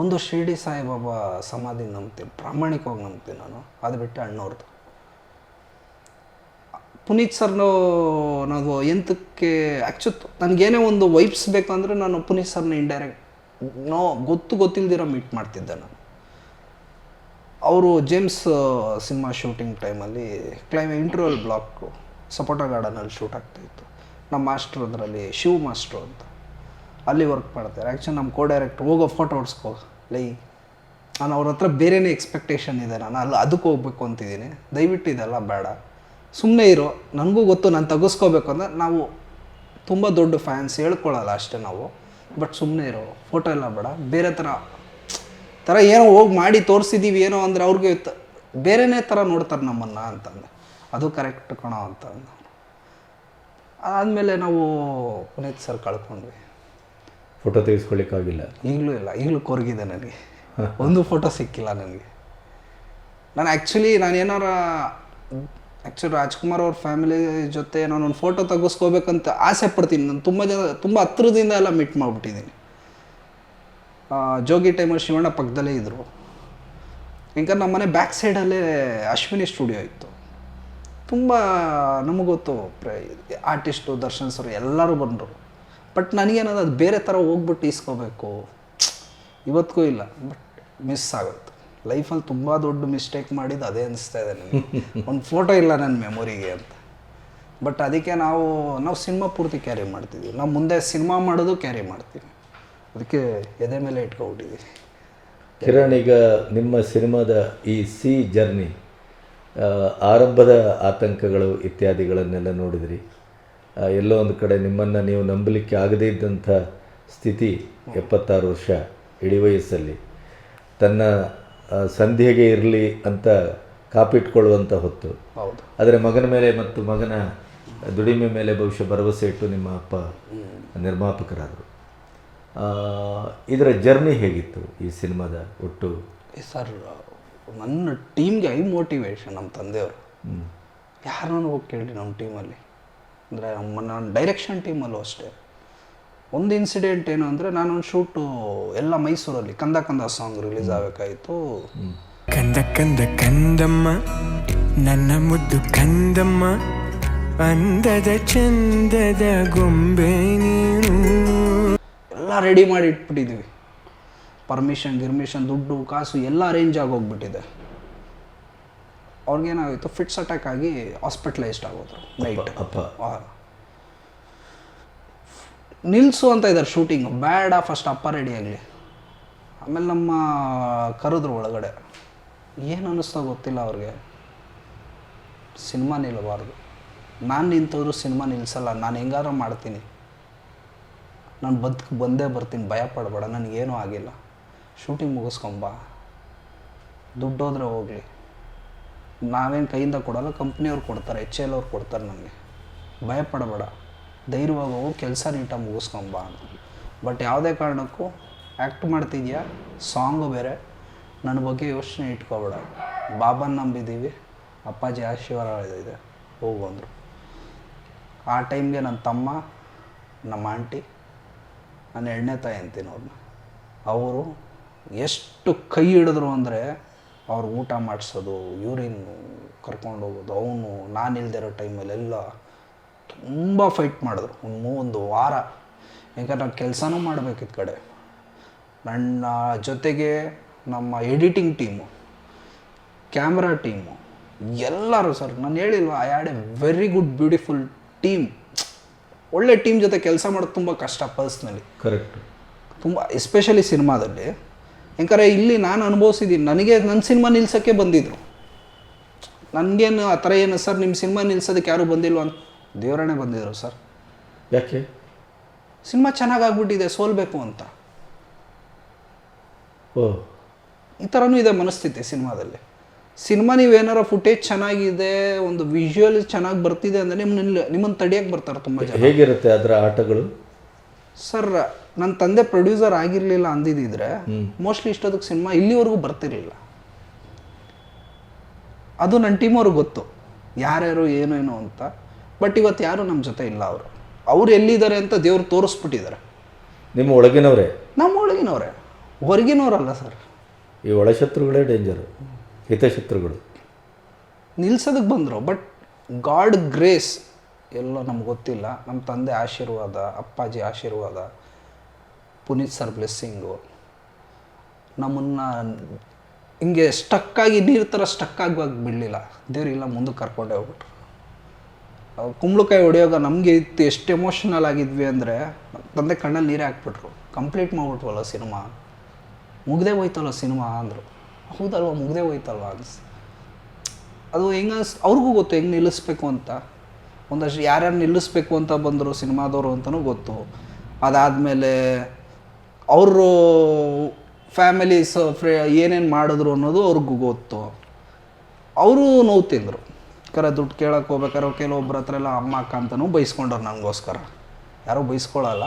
ಒಂದು ಶಿರ್ಡಿ ಸಾಯಿಬಾಬಾ ಸಮಾಧಿ ನಂಬ್ತೀನಿ ಪ್ರಾಮಾಣಿಕವಾಗಿ ನಂಬ್ತೀನಿ ನಾನು. ಅದು ಬಿಟ್ಟು ಅಣ್ಣವ್ರದ್ದು ಪುನೀತ್ ಸರ್ನು ನಾವು ಎಂತಕ್ಕೆ ಆ್ಯಕ್ಚು ನನಗೇನೇ ಒಂದು ವೈಬ್ಸ್ ಅಂದರೆ ನಾನು ಪುನೀತ್ ಸರ್ನ ಇಂಡೈರೆಕ್ಟ್ ನೋ ಗೊತ್ತು ಗೊತ್ತಿಲ್ದಿರೋ ಮೀಟ್ ಮಾಡ್ತಿದ್ದೆ ನಾನು. ಅವರು ಜೇಮ್ಸ್ ಸಿನಿಮಾ ಶೂಟಿಂಗ್ ಟೈಮಲ್ಲಿ ಕ್ಲೈಮ್ ಇಂಟರ್ವಲ್ ಬ್ಲಾಕ್ ಸಪೋಟ ಗಾರ್ಡನಲ್ಲಿ ಶೂಟ್ ಆಗ್ತಾಯಿತ್ತು ನಮ್ಮ ಮಾಸ್ಟ್ರ್ ಅದರಲ್ಲಿ ಶಿವ್ ಮಾಸ್ಟ್ರು ಅಂತ. ಅಲ್ಲಿ ವರ್ಕ್ ಮಾಡ್ತಾರೆ. ಆ್ಯಕ್ಚುಲಿ ನಮ್ಮ ಕೋ ಡೈರೆಕ್ಟ್ ಹೋಗೋ ಫೋಟೋ ಹೊಡ್ಸ್ಕೋ. ಲೈ, ನಾನು ಅವ್ರ ಹತ್ರ ಬೇರೆಯೇ ಎಕ್ಸ್ಪೆಕ್ಟೇಷನ್ ಇದೆ. ನಾನು ಅಲ್ಲಿ ಅದಕ್ಕೆ ಹೋಗ್ಬೇಕು ಅಂತಿದ್ದೀನಿ. ದಯವಿಟ್ಟು ಇದೆಲ್ಲ ಬೇಡ. ಸುಮ್ಮನೆ ಇರೋ ನನಗೂ ಗೊತ್ತು ನಾನು ತೆಗೆಸ್ಕೋಬೇಕು ಅಂದರೆ ನಾವು ತುಂಬ ದೊಡ್ಡ ಫ್ಯಾನ್ಸ್ ಹೇಳ್ಕೊಳ್ಳಲ್ಲ ಅಷ್ಟೇ ನಾವು. ಬಟ್ ಸುಮ್ಮನೆ ಇರೋ ಫೋಟೋ ಎಲ್ಲ ಬೇಡ. ಬೇರೆ ಥರ ಥರ ಏನೋ ಹೋಗಿ ಮಾಡಿ ತೋರಿಸಿದ್ದೀವಿ ಏನೋ ಅಂದರೆ ಅವ್ರಿಗೆ ತ- ಬೇರೆನೇ ಥರ ನೋಡ್ತಾರೆ ನಮ್ಮನ್ನು ಅಂತಂದೆ ಅದು ಕರೆಕ್ಟ್ ಕಣೋ ಅಂತ ಅದಾದಮೇಲೆ ಆದಮೇಲೆ ನಾವು ಪುನೀತ್ ಸರ್ ಕಳ್ಕೊಂಡ್ವಿ. ಫೋಟೋ ತೆಗೆಸ್ಕೊಳ್ಳಿಕ್ಕಾಗಿಲ್ಲ ಈಗಲೂ ಇಲ್ಲ ಈಗಲೂ ಕೊರಗಿದೆ ನನಗೆ. ಒಂದು ಫೋಟೋ ಸಿಕ್ಕಿಲ್ಲ ನನಗೆ. ನಾನು ಆ್ಯಕ್ಚುಲಿ ನಾನು ಏನಾರ ಆ್ಯಕ್ಚುಲಿ ರಾಜ್ಕುಮಾರ್ ಅವ್ರ ಫ್ಯಾಮಿಲಿ ಜೊತೆ ನಾನು ಒಂದು ಫೋಟೋ ತೆಗೆಸ್ಕೋಬೇಕಂತ ಆಸೆ ಪಡ್ತೀನಿ. ನಾನು ತುಂಬ ಜನ, ತುಂಬ ಹತ್ರದಿಂದ ಎಲ್ಲ ಮೀಟ್ ಮಾಡಿಬಿಟ್ಟಿದ್ದೀನಿ. ಜೋಗಿ ಟೈಮಲ್ಲಿ ಶಿವಣ್ಣ ಪಕ್ಕದಲ್ಲೇ ಇದ್ದರು ಯಾಕಂದ್ರೆ ನಮ್ಮ ಮನೆ ಬ್ಯಾಕ್ ಸೈಡಲ್ಲೇ ಅಶ್ವಿನಿ ಸ್ಟುಡಿಯೋ ಇತ್ತು. ತುಂಬ ನಮಗೆ ಗೊತ್ತು ಆರ್ಟಿಸ್ಟು ದರ್ಶನ್ ಸರ್ ಎಲ್ಲರೂ ಬಂದರು. ಬಟ್ ನನಗೇನದು ಅದು ಬೇರೆ ಥರ ಹೋಗ್ಬಿಟ್ಟು ಇಸ್ಕೋಬೇಕು ಇವತ್ತಿಗೂ ಇಲ್ಲ. ಬಟ್ ಮಿಸ್ ಆಗುತ್ತೆ. ಲೈಫಲ್ಲಿ ತುಂಬ ದೊಡ್ಡ ಮಿಸ್ಟೇಕ್ ಮಾಡಿದ್ದು ಅದೇ ಅನಿಸ್ತಾ ಇದೆ ನನಗೆ. ಒಂದು ಫೋಟೋ ಇಲ್ಲ ನನ್ನ ಮೆಮೊರಿಗೆ ಅಂತ. ಬಟ್ ಅದಕ್ಕೆ ನಾವು ನಾವು ಸಿನಿಮಾ ಪೂರ್ತಿ ಕ್ಯಾರಿ ಮಾಡ್ತಿದ್ದೀವಿ. ನಾವು ಮುಂದೆ ಸಿನಿಮಾ ಮಾಡೋದು ಕ್ಯಾರಿ ಮಾಡ್ತೀವಿ. ಅದಕ್ಕೆ ಎದೆ ಮೇಲೆ ಇಟ್ಕೊಬಿಟ್ಟಿದ್ದೀವಿ. ಕಿರಣ್, ಈಗ ನಿಮ್ಮ ಸಿನಿಮಾದ ಈ ಸಿ ಜರ್ನಿ ಆರಂಭದ ಆತಂಕಗಳು ಇತ್ಯಾದಿಗಳನ್ನೆಲ್ಲ ನೋಡಿದ್ರಿ. ಎಲ್ಲೋ ಒಂದು ಕಡೆ ನಿಮ್ಮನ್ನು ನೀವು ನಂಬಲಿಕ್ಕೆ ಆಗದೇ ಇದ್ದಂಥ ಸ್ಥಿತಿ ಎಪ್ಪತ್ತಾರು ವರ್ಷ ಇಡೀ ವಯಸ್ಸಲ್ಲಿ. ತನ್ನ ಸಂಧ್ಯೆಗೆ ಇರಲಿ ಅಂತ ಕಾಪಿಟ್ಕೊಳ್ಳುವಂಥ ಹೊತ್ತು. ಹೌದು. ಆದರೆ ಮಗನ ಮೇಲೆ ಮತ್ತು ಮಗನ ದುಡಿಮೆ ಮೇಲೆ ಬಹುಶಃ ಭರವಸೆ ಇಟ್ಟು ನಿಮ್ಮ ಅಪ್ಪ ನಿರ್ಮಾಪಕರಾದರು. ಇದರ ಜರ್ನಿ ಹೇಗಿತ್ತು ಈ ಸಿನಿಮಾದ ಒಟ್ಟು? ಸರ್ ನನ್ನ ಟೀಮ್ಗೆ ಐ ಮೋಟಿವೇಶನ್ ನಮ್ಮ ತಂದೆಯವರು. ಯಾರನ್ನೂ ಹೋಗಿ ಕೇಳಿ ನಮ್ಮ ಟೀಮಲ್ಲಿ. ಅಂದರೆ ನಮ್ಮ ನನ್ನ ಡೈರೆಕ್ಷನ್ ಟೀಮಲ್ಲೂ ಅಷ್ಟೇ. ಒಂದು ಇನ್ಸಿಡೆಂಟ್ ಏನು ಅಂದರೆ ನಾನೊಂದು ಶೂಟು ಎಲ್ಲ ಮೈಸೂರಲ್ಲಿ ಕಂದ ಕಂದ ಸಾಂಗ್ ರಿಲೀಸ್ ಆಗಬೇಕಾಯಿತು. ಕಂದ ಕಂದ ಕಂದಮ್ಮ ನನ್ನ ಮುದ್ದು ಕಂದಮ್ಮ ಅಂದದ ಚಂದದ ಗೊಂಬೆ ನೀನು. ಎಲ್ಲ ರೆಡಿ ಮಾಡಿ ಇಟ್ಬಿಟ್ಟಿದ್ವಿ. ಪರ್ಮಿಷನ್ ಗಿರ್ಮಿಷನ್ ದುಡ್ಡು ಕಾಸು ಎಲ್ಲ ಅರೇಂಜ್ ಹೋಗ್ಬಿಟ್ಟಿದೆ. ಅವ್ರಿಗೇನಾಗಿತ್ತು ಫಿಟ್ಸ್ ಅಟ್ಯಾಕ್ ಆಗಿ ಹಾಸ್ಪಿಟ್ಲೈಸ್ಡ್ ಆಗೋದ್ರು ನೈಟ್ ಅಪ್ಪ ನಿಲ್ಲಿಸು ಅಂತ ಇದ್ದಾರೆ ಶೂಟಿಂಗ್ ಬೇಡ ಫಸ್ಟ್ ಅಪ್ಪ ರೆಡಿ ಆಗಲಿ. ಆಮೇಲೆ ನಮ್ಮ ಕರೆದ್ರು ಒಳಗಡೆ. ಏನು ಅನ್ನಿಸ್ತಾ ಗೊತ್ತಿಲ್ಲ ಅವ್ರಿಗೆ. ಸಿನಿಮಾ ನಿಲ್ಲಬಾರ್ದು ನಾನು ನಿಂತವರು ಸಿನಿಮಾ ನಿಲ್ಲಿಸಲ್ಲ ನಾನು ಹೆಂಗಾರ ಮಾಡ್ತೀನಿ. ನಾನು ಬದುಕು ಬಂದೇ ಬರ್ತೀನಿ. ಭಯ ಪಡಬೇಡ. ನನಗೇನೂ ಆಗಿಲ್ಲ. ಶೂಟಿಂಗ್ ಮುಗಿಸ್ಕೊಂಬ ದುಡ್ಡು ಹೋದ್ರೆ ಹೋಗಲಿ. ನಾವೇನು ಕೈಯಿಂದ ಕೊಡಲ್ಲ ಕಂಪ್ನಿಯವ್ರು ಕೊಡ್ತಾರೆ. ಎಚ್ ಎಲ್ ಅವ್ರು ಕೊಡ್ತಾರೆ ನನಗೆ. ಭಯ ಪಡಬೇಡ. ಧೈರ್ಯವಾಗಿ ಹೋಗು ಕೆಲಸ ನೀಟಾಗಿ ಮುಗಿಸ್ಕೊಂಬ ಅಂತ ಬಟ್ ಯಾವುದೇ ಕಾರಣಕ್ಕೂ ಆ್ಯಕ್ಟ್ ಮಾಡ್ತಿದ್ಯಾ? ಸಾಂಗು ಬೇರೆ. ನನ್ನ ಬಗ್ಗೆ ಯೋಚನೆ ಇಟ್ಕೊಬೇಡ. ಬಾಬನ್ ನಂಬಿದ್ದೀವಿ ಅಪ್ಪಾಜಿ ಆಶೀರ್ವಾದ ಇದೆ. ಹೋಗು ಅಂದರು. ಆ ಟೈಮ್ಗೆ ನನ್ನ ತಮ್ಮ, ನಮ್ಮ ಆಂಟಿ ನನ್ನ ಎಣ್ಣೆ ತಾಯಿ ಅಂತೀನಿ ಅವ್ರನ್ನ ಅವರು ಎಷ್ಟು ಕೈ ಹಿಡಿದ್ರು ಅಂದರೆ ಅವ್ರು ಊಟ ಮಾಡಿಸೋದು ಯೂರಿನ್ ಕರ್ಕೊಂಡು ಹೋಗೋದು, ಅವನು ನಾನು ಇಲ್ದಿರೋ ಟೈಮಲ್ಲೆಲ್ಲ ತುಂಬ ಫೈಟ್ ಮಾಡಿದ್ರು. ಒಂದು ಮೂ- ಒಂದು ವಾರ. ಯಾಕಂದ್ರೆ ನಾನು ಕೆಲಸನೂ ಮಾಡಬೇಕಿತ್ತು ಕಡೆ. ನನ್ನ ಜೊತೆಗೆ ನಮ್ಮ ಎಡಿಟಿಂಗ್ ಟೀಮು ಕ್ಯಾಮ್ರಾ ಟೀಮು ಎಲ್ಲರೂ ಸರ್ ನಾನು ಹೇಳಿಲ್ವ I had a very good beautiful team ಒಳ್ಳೆ ಟೀಮ್ ಜೊತೆ ಕೆಲಸ ಮಾಡೋದು ತುಂಬ ಕಷ್ಟ ಪರ್ಸ್ನಲಿ ಕರೆಕ್ಟ್ ತುಂಬ ಎಸ್ಪೆಷಲಿ ಸಿನಿಮಾದಲ್ಲಿ ಯಾಕಂದರೆ ಇಲ್ಲಿ ನಾನು ಅನುಭವಿಸಿದ್ದೀನಿ ನನಗೆ ನನ್ನ ಸಿನಿಮಾ ನಿಲ್ಸೋಕ್ಕೆ ಬಂದಿದ್ರು. ನನಗೇನು ಆ ಥರ ಏನು ಸರ್ ನಿಮ್ಮ ಸಿನಿಮಾ ನಿಲ್ಸೋದಕ್ಕೆ ಯಾರೂ ಬಂದಿಲ್ವ ಅಂತ ದೇವರಣೆ ಬಂದಿದ್ರು ಸರ್. ಯಾಕೆ? ಸಿನಿಮಾ ಚೆನ್ನಾಗಿ ಆಗ್ಬಿಟ್ಟಿದೆ ಸೋಲ್ಬೇಕು ಅಂತ. ಓ. ಈ ಥರನೂ ಇದೆ ಮನಸ್ಥಿತಿ ಸಿನಿಮಾದಲ್ಲಿ. ಸಿನಿಮಾ ನೀವೇನಾರ ಫುಟೇಜ್ ಚೆನ್ನಾಗಿದೆ ಒಂದು ವಿಜುವಲ್ ಚೆನ್ನಾಗಿ ಬರ್ತಿದೆ ಅಂದರೆ ನಿಮ್ಮ ನಿಮ್ಮನ್ನು ತಡಿಯಕ್ಕೆ ಬರ್ತಾರೆ ತುಂಬ ಜನ. ಹೇಗಿರುತ್ತೆ ಅದರ ಆಟಗಳು? ಸರ್ ನನ್ನ ತಂದೆ ಪ್ರೊಡ್ಯೂಸರ್ ಆಗಿರಲಿಲ್ಲ ಅಂದಿದ್ದಿದ್ರೆ ಮೋಸ್ಟ್ಲಿ ಇಷ್ಟೊದಕ್ಕೆ ಸಿನಿಮಾ ಇಲ್ಲಿವರೆಗೂ ಬರ್ತಿರಲಿಲ್ಲ. ಅದು ನನ್ನ ಟೀಮ್ ಅವ್ರಿಗೆ ಗೊತ್ತು. ಯಾರ್ಯಾರು ಏನೇನು ಅಂತ. ಬಟ್ ಇವತ್ತು ಯಾರು ನಮ್ಮ ಜೊತೆ ಇಲ್ಲ ಅವರು? ಅವ್ರು ಎಲ್ಲಿದ್ದಾರೆ ಅಂತ ದೇವ್ರು ತೋರಿಸ್ಬಿಟ್ಟಿದ್ದಾರೆ. ನಿಮ್ಮ ಒಳಗಿನವರೇ? ನಮ್ಮ ಒಳಗಿನವರೇ. ಹೊರಗಿನವರಲ್ಲ ಸರ್. ಈ ಒಳಶತ್ರುಗಳೇ ಡೇಂಜರು ಹಿತಶತ್ರುಗಳು ನಿಲ್ಸೋದಕ್ಕೆ ಬಂದರು. ಬಟ್ ಗಾಡ್ ಗ್ರೇಸ್ ಎಲ್ಲೋ ನಮ್ಗೆ ಗೊತ್ತಿಲ್ಲ. ನಮ್ಮ ತಂದೆ ಆಶೀರ್ವಾದ ಅಪ್ಪಾಜಿ ಆಶೀರ್ವಾದ ಪುನೀತ್ ಸರ್ ಬ್ಲೆಸ್ಸಿಂಗು ನಮ್ಮನ್ನು ಹಿಂಗೆ ಸ್ಟಕ್ಕಾಗಿ ನೀರು ಥರ ಸ್ಟಕ್ ಆಗುವಾಗ ಬಿಡಲಿಲ್ಲ. ದೇವ್ರಿಗೆಲ್ಲ ಮುಂದಕ್ಕೆ ಕರ್ಕೊಂಡೇ ಹೋಗ್ಬಿಟ್ರು. ಕುಂಬಳಕಾಯಿ ಹೊಡೆಯೋಗ ನಮಗೆ ಇತ್ತು, ಎಷ್ಟು ಎಮೋಷನಲ್ ಆಗಿದ್ವಿ ಅಂದರೆ, ತಂದೆ ಕಣ್ಣಲ್ಲಿ ನೀರೇ ಹಾಕ್ಬಿಟ್ರು. ಕಂಪ್ಲೀಟ್ ಮಾಡ್ಬಿಟ್ವಲ್ಲ ಸಿನಿಮಾ ಮುಗ್ದೇ ಹೋಯ್ತಲ್ಲ ಸಿನಿಮಾ ಅಂದರು. ಹೌದಲ್ವ, ಮುಗ್ದೇ ಹೋಯ್ತಲ್ವ ಅನ್ಸ್? ಅದು ಹೆಂಗ ಅವ್ರಿಗೂ ಗೊತ್ತು ಹೆಂಗೆ ನಿಲ್ಲಿಸ್ಬೇಕು ಅಂತ. ಒಂದಷ್ಟು ಯಾರ್ಯಾರು ನಿಲ್ಲಿಸ್ಬೇಕು ಅಂತ ಬಂದರು ಸಿನಿಮಾದವರು ಅಂತಲೂ ಗೊತ್ತು. ಅದಾದಮೇಲೆ ಅವರು ಫ್ಯಾಮಿಲೀಸ್ ಫ್ರೇ, ಏನೇನು ಮಾಡಿದ್ರು ಅನ್ನೋದು ಅವ್ರಿಗೂ ಗೊತ್ತು. ಅವರು ನೋವು ತಿಂದರು. ಕರೆ ದುಡ್ಡು ಕೇಳಕ್ಕೆ ಹೋಗ್ಬೇಕಾದ್ರೆ ಕೆಲವೊಬ್ಬರ ಹತ್ರ ಎಲ್ಲ ಅಮ್ಮ, ಅಕ್ಕ ಅಂತಲೂ ಬೈಸ್ಕೊಂಡವ್ರು ನನಗೋಸ್ಕರ ಯಾರೂ ಬೈಸ್ಕೊಳ್ಳಲ್ಲ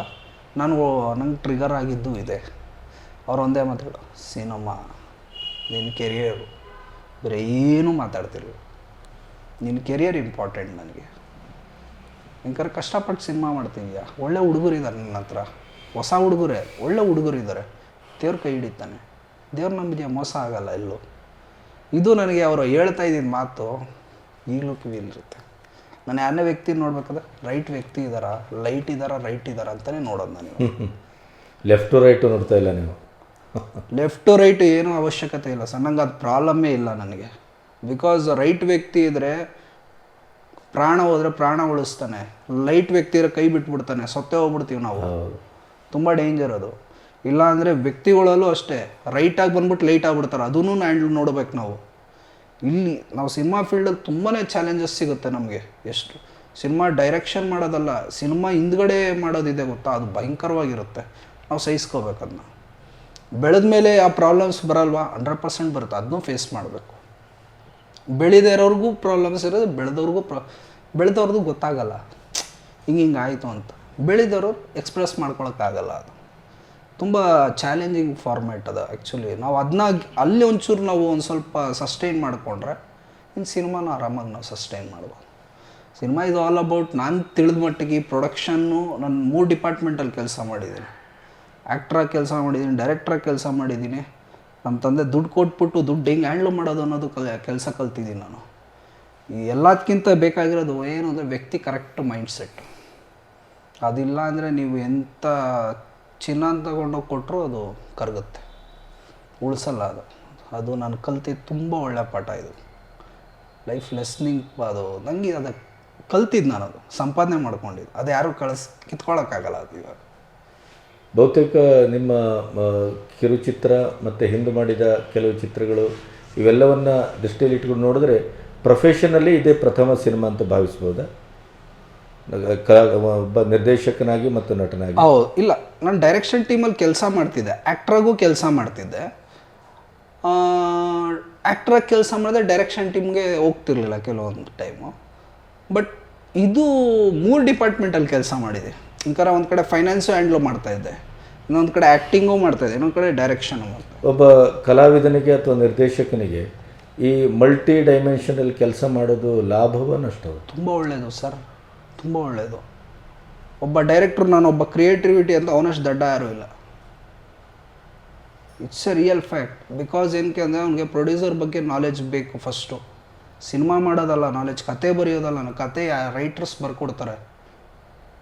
ನಾನು ನಂಗೆ ಟ್ರಿಗರ್ ಆಗಿದ್ದು ಇದೆ. ಅವ್ರು ಒಂದೇ ಮಾತಾಡು ಸಿನಮ್ಮ, ನಿನ್ನ ಕೆರಿಯರು ಬೇರೆ ಏನೂ ಮಾತಾಡ್ತಿರ್ಲಿ ನಿನ್ನ ಕೆರಿಯರ್ ಇಂಪಾರ್ಟೆಂಟ್ ನನಗೆ. ಹೆಂಗಾರೆ ಕಷ್ಟಪಟ್ಟು ಸಿನಿಮಾ ಮಾಡ್ತಿದ್ಯಾ? ಒಳ್ಳೆ ಹುಡುಗರಿದ್ದಾರೆ ನನ್ನ ಹತ್ರ. ಹೊಸ ಹುಡುಗರೇ, ಒಳ್ಳೆ ಹುಡುಗರಿದ್ದಾರೆ ದೇವ್ರ ಕೈ ಹಿಡಿತಾನೆ. ದೇವ್ರ ನಂಬಿದೆಯಾ ಮೋಸ ಆಗಲ್ಲ ಎಲ್ಲೂ. ಇದು ನನಗೆ ಅವರು ಹೇಳ್ತಾ ಇದ್ದಿದ್ದ ಮಾತು ಈಗಲೂ ಕಿವಿಯಲ್ಲಿರುತ್ತೆ ನಾನು ಯಾರನ್ನೇ ವ್ಯಕ್ತಿ ನೋಡ್ಬೇಕಾದ್ರೆ ರೈಟ್ ವ್ಯಕ್ತಿ ಇದ್ದಾರಾ ಲೈಟ್ ಇದ್ದಾರಾ ರೈಟ್ ಇದ್ದಾರ ಅಂತಾನೆ ನೋಡೋದು ನಾನು ಲೆಫ್ಟು ರೈಟು ನೋಡ್ತಾ ಇಲ್ಲ ನೀವು. ಲೆಫ್ಟ್ ಟು ರೈಟ್ ಏನೂ ಅವಶ್ಯಕತೆ ಇಲ್ಲ. ಸರ್ ನಂಗೆ ಅದು ಪ್ರಾಬ್ಲಮ್ಮೇ ಇಲ್ಲ ನನಗೆ. ಬಿಕಾಸ್ ರೈಟ್ ವ್ಯಕ್ತಿ ಇದ್ದರೆ ಪ್ರಾಣ ಹೋದರೆ ಪ್ರಾಣ ಉಳಿಸ್ತಾನೆ. ಲೈಟ್ ವ್ಯಕ್ತಿ ಇರೋ ಕೈ ಬಿಟ್ಬಿಡ್ತಾನೆ. ಸೊತ್ತೆ ಹೋಗ್ಬಿಡ್ತೀವಿ ನಾವು. ತುಂಬ ಡೇಂಜರ್ ಅದು. ಇಲ್ಲ ಅಂದರೆ ವ್ಯಕ್ತಿಗಳಲ್ಲೂ ಅಷ್ಟೇ. ರೈಟಾಗಿ ಬಂದ್ಬಿಟ್ಟು ಲೈಟ್ ಆಗಿಬಿಡ್ತಾರೆ. ಅದೂ ಹ್ಯಾಂಡ್ಲ್ ನೋಡ್ಬೇಕು ನಾವು. ಇಲ್ಲಿ ನಾವು ಸಿನಿಮಾ ಫೀಲ್ಡಲ್ಲಿ ತುಂಬಾ ಚಾಲೆಂಜಸ್ ಸಿಗುತ್ತೆ ನಮಗೆ, ಎಷ್ಟು? ಸಿನಿಮಾ ಡೈರೆಕ್ಷನ್ ಮಾಡೋದಲ್ಲ ಸಿನಿಮಾ ಹಿಂದ್ಗಡೆ ಮಾಡೋದಿದೆ ಗೊತ್ತಾ? ಅದು ಭಯಂಕರವಾಗಿರುತ್ತೆ. ನಾವು ಸಹಿಸ್ಕೋಬೇಕು ಅದನ್ನ ಬೆಳೆದ ಮೇಲೆ ಆ ಪ್ರಾಬ್ಲಮ್ಸ್ ಬರಲ್ವಾ? ಹಂಡ್ರೆಡ್ ಪರ್ಸೆಂಟ್ ಬರುತ್ತೆ. ಅದನ್ನೂ ಫೇಸ್ ಮಾಡಬೇಕು. ಬೆಳೆದೇ ಪ್ರಾಬ್ಲಮ್ಸ್ ಇರೋದು ಬೆಳೆದವ್ರಿಗೂ ಪ್ರಾ ಬೆಳೆದವ್ರದ್ದು ಗೊತ್ತಾಗಲ್ಲ. ಹಿಂಗೆ ಹಿಂಗೆ ಆಯಿತು ಅಂತ. ಬೆಳೆದವರು ಎಕ್ಸ್ಪ್ರೆಸ್ ಮಾಡ್ಕೊಳಕ್ಕಾಗಲ್ಲ ಅದು. ತುಂಬ ಚಾಲೆಂಜಿಂಗ್ ಫಾರ್ಮ್ಯಾಟ್ ಅದು ಆ್ಯಕ್ಚುಲಿ ನಾವು ಅದನ್ನ ಅಲ್ಲಿ ಒಂಚೂರು ನಾವು ಒಂದು ಸ್ವಲ್ಪ ಸಸ್ಟೈನ್ ಮಾಡಿಕೊಂಡ್ರೆ ಇನ್ನು ಸಿನಿಮಾನ ಆರಾಮಾಗಿ ನಾವು ಸಸ್ಟೈನ್ ಮಾಡ್ಬೋದು. ಸಿನಿಮಾ ಇದು ಆಲ್ ಅಬೌಟ್ ನಾನು ತಿಳಿದ ಮಟ್ಟಿಗೆ ಪ್ರೊಡಕ್ಷನ್ನು ನಾನು ಮೂರು ಡಿಪಾರ್ಟ್ಮೆಂಟಲ್ಲಿ ಕೆಲಸ ಮಾಡಿದ್ದೀನಿ ಆ್ಯಕ್ಟ್ರಾಗಿ ಕೆಲಸ ಮಾಡಿದ್ದೀನಿ ಡೈರೆಕ್ಟ್ರಾಗಿ ಕೆಲಸ ಮಾಡಿದ್ದೀನಿ ನಮ್ಮ ತಂದೆ ದುಡ್ಡು ಕೊಟ್ಬಿಟ್ಟು ದುಡ್ಡು ಹೆಂಗೆ ಹ್ಯಾಂಡ್ಲ್ ಮಾಡೋದು ಅನ್ನೋದು ಕಲ ಕೆಲಸ ಕಲ್ತಿದ್ದೀನಿ ನಾನು. ಈ ಎಲ್ಲದಕ್ಕಿಂತ ಬೇಕಾಗಿರೋದು ಏನು ಅಂದರೆ ವ್ಯಕ್ತಿ ಕರೆಕ್ಟ್ ಮೈಂಡ್ ಸೆಟ್ ಅದಿಲ್ಲ ಅಂದರೆ ನೀವು ಎಂಥ ಚಿನ್ನ ತಗೊಂಡೋಗಿ ಕೊಟ್ಟರು ಅದು ಕರಗುತ್ತೆ. ಉಳಿಸಲ್ಲ ಅದು. ಅದು ನಾನು ಕಲ್ತಿದ್ದು ತುಂಬ ಒಳ್ಳೆಯ ಪಾಠ ಇದು. ಲೈಫ್ ಲೆಸ್ನಿಂಗ್ ಅದು. ನನಗೆ ಅದು ಕಲ್ತಿದ್ದು ನಾನು ಅದು. ಸಂಪಾದನೆ ಮಾಡ್ಕೊಂಡಿದ್ದು ಅದು ಯಾರೂ ಕಳಿಸ್ ಕಿತ್ಕೊಳ್ಳೋಕ್ಕಾಗಲ್ಲ ಅದು ಇವಾಗ. ಬಹುತೇಕ ನಿಮ್ಮ ಕಿರುಚಿತ್ರ ಮತ್ತು ಹಿಂದೆ ಮಾಡಿದ ಕೆಲವು ಚಿತ್ರಗಳು ಇವೆಲ್ಲವನ್ನು ದೃಷ್ಟಿಯಲ್ಲಿ ಇಟ್ಕೊಂಡು ನೋಡಿದ್ರೆ ಪ್ರೊಫೆಷನಲ್ಲಿ ಇದೇ ಪ್ರಥಮ ಸಿನಿಮಾ ಅಂತ ಭಾವಿಸ್ಬೋದಾ? ಒಬ್ಬ ನಿರ್ದೇಶಕನಾಗಿ ಮತ್ತು ನಟನಾಗಿ. ಹೌದು ಇಲ್ಲ ನಾನು ಡೈರೆಕ್ಷನ್ ಟೀಮಲ್ಲಿ ಕೆಲಸ ಮಾಡ್ತಿದ್ದೆ ಆ್ಯಕ್ಟ್ರಾಗೂ ಕೆಲಸ ಮಾಡ್ತಿದ್ದೆ. ಆ್ಯಕ್ಟ್ರಾಗಿ ಕೆಲಸ ಮಾಡಿದ್ರೆ ಡೈರೆಕ್ಷನ್ ಟೀಮ್ಗೆ ಹೋಗ್ತಿರ್ಲಿಲ್ಲ ಕೆಲವೊಂದು ಟೈಮು ಬಟ್ ಇದು ಮೂರು ಡಿಪಾರ್ಟ್ಮೆಂಟಲ್ಲಿ ಕೆಲಸ ಮಾಡಿದೆ. ಇಂಕರ ಒಂದು ಕಡೆ ಫೈನಾನ್ಸು ಹ್ಯಾಂಡ್ಲು ಮಾಡ್ತಾಯಿದ್ದೆ ಇನ್ನೊಂದು ಕಡೆ ಆ್ಯಕ್ಟಿಂಗು ಮಾಡ್ತಾಯಿದ್ದೆ ಇನ್ನೊಂದು ಕಡೆ ಡೈರೆಕ್ಷನು ಮಾಡ್ತಾ ಒಬ್ಬ ಕಲಾವಿದನಿಗೆ ಅಥವಾ ನಿರ್ದೇಶಕನಿಗೆ ಈ ಮಲ್ಟಿ ಡೈಮೆನ್ಷನಲ್ಲಿ ಕೆಲಸ ಮಾಡೋದು ಲಾಭವ ನಷ್ಟವ? ತುಂಬ ಒಳ್ಳೆಯದು ಸರ್. ತುಂಬ ಒಳ್ಳೆಯದು ಒಬ್ಬ ಡೈರೆಕ್ಟ್ರು ನಾನು ಒಬ್ಬ ಕ್ರಿಯೇಟಿವಿಟಿ ಅಂತ ಅವನಷ್ಟು ದಡ್ಡ ಯಾರೂ ಇಲ್ಲ. It's a real fact because ಏನಕ್ಕೆ ಅಂದರೆ ಅವನಿಗೆ ಪ್ರೊಡ್ಯೂಸರ್ ಬಗ್ಗೆ ನಾಲೆಜ್ ಬೇಕು ಫಸ್ಟು ಸಿನಿಮಾ ಮಾಡೋದಲ್ಲ ನಾಲೆಜ್ ಕತೆ ಬರೆಯೋದಲ್ಲ ನನ್ನ ಕತೆ ರೈಟರ್ಸ್ ಬರ್ಕೊಡ್ತಾರೆ.